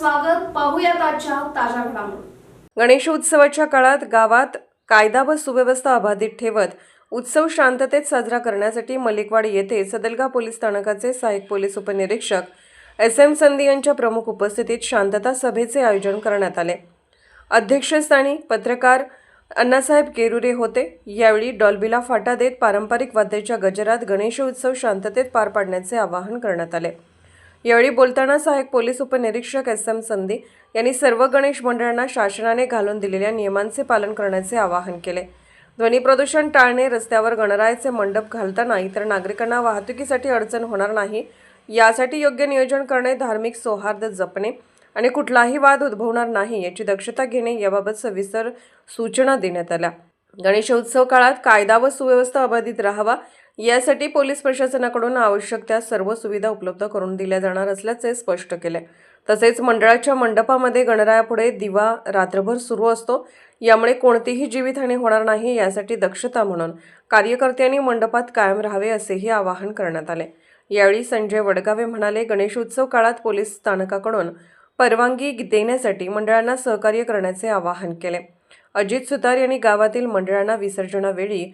स्वागत. पाहूयात आजच्या ताज्या घडामोडी. गणेशोत्सवाच्या काळात गावात कायदा व सुव्यवस्था अबाधित ठेवत उत्सव शांततेत साजरा करण्यासाठी मलिकवाड येथे सदलगा पोलीस स्थानकाचे सहाय्यक पोलीस उपनिरीक्षक एस एम संधी यांच्या प्रमुख उपस्थितीत शांतता सभेचे आयोजन करण्यात आले. अध्यक्षस्थानी पत्रकार अण्णासाहेब केरुरे होते. यावेळी डॉल्बीला फाटा देत पारंपरिक वाद्याच्या गजरात गणेशोत्सव शांततेत पार पाडण्याचे आवाहन करण्यात आले. यावेळी बोलताना सहाय्यक पोलीस उपनिरीक्षक एस एम संधी यांनी सर्व गणेश मंडळांना शासनाने घालून दिलेल्या नियमांचे पालन करण्याचे आवाहन केले. ध्वनी प्रदूषण टाळणे रस्त्यावर गणरायाचे मंडप घालताना इतर नागरिकांना वाहतुकीसाठी अडचण होणार नाही यासाठी योग्य नियोजन करणे धार्मिक सौहार्द जपणे आणि कुठलाही वाद उद्भवणार नाही याची दक्षता घेणे याबाबत सविस्तर सूचना देण्यात आल्या. गणेशोत्सव काळात कायदा व सुव्यवस्था अबाधित राहावा यासाठी पोलीस प्रशासनाकडून आवश्यक त्या सर्व सुविधा उपलब्ध करून दिल्या जाणार असल्याचे स्पष्ट केले. तसेच मंडळाच्या मंडपामध्ये गणरायापुढे दिवा रात्रभर सुरू असतो यामुळे कोणतीही जीवितहानी होणार नाही यासाठी दक्षता म्हणून कार्यकर्त्यांनी मंडपात कायम राहावे असेही आवाहन करण्यात आले. यावेळी संजय वडगावे म्हणाले गणेशोत्सव काळात पोलीस स्थानकाकडून परवानगी देण्यासाठी मंडळांना सहकार्य करण्याचे आवाहन केले. अजित सुतार यांनी गावातील मंडळांना विसर्जनावेळी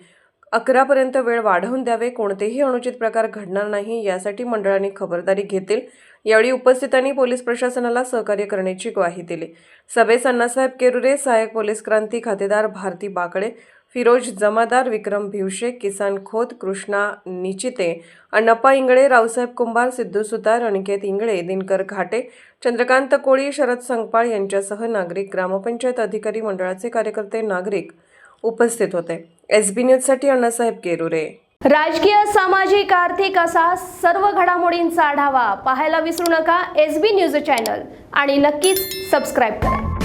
अकरापर्यंत वेळ वाढवून द्यावे. कोणतेही अनुचित प्रकार घडणार नाही यासाठी मंडळांनी खबरदारी घेतील. यावेळी उपस्थितांनी पोलीस प्रशासनाला सहकार्य करण्याची ग्वाही दिली. सभेस अण्णासाहेब केरुरे सहाय्यक पोलीस क्रांती खातेदार भारती बाकडे फिरोज जमादार विक्रम भिवशे किसान खोत कृष्णा निचिते अण्णप्पा इंगळे रावसाहेब कुंभार सिद्धू सुतार अनिकेत इंगळे दिनकर घाटे चंद्रकांत कोळी शरद संगपाळ यांच्यासह नागरिक ग्रामपंचायत अधिकारी मंडळाचे कार्यकर्ते नागरिक उपस्थित होते. एस बी न्यूजसाठी अण्णासाहेब केरुरे. राजकीय सामाजिक आर्थिक असा सर्व घडामोडींचा आढावा पाहायला विसरू नका. एस बी न्यूज चॅनल आणि नक्कीच सबस्क्राईब करा.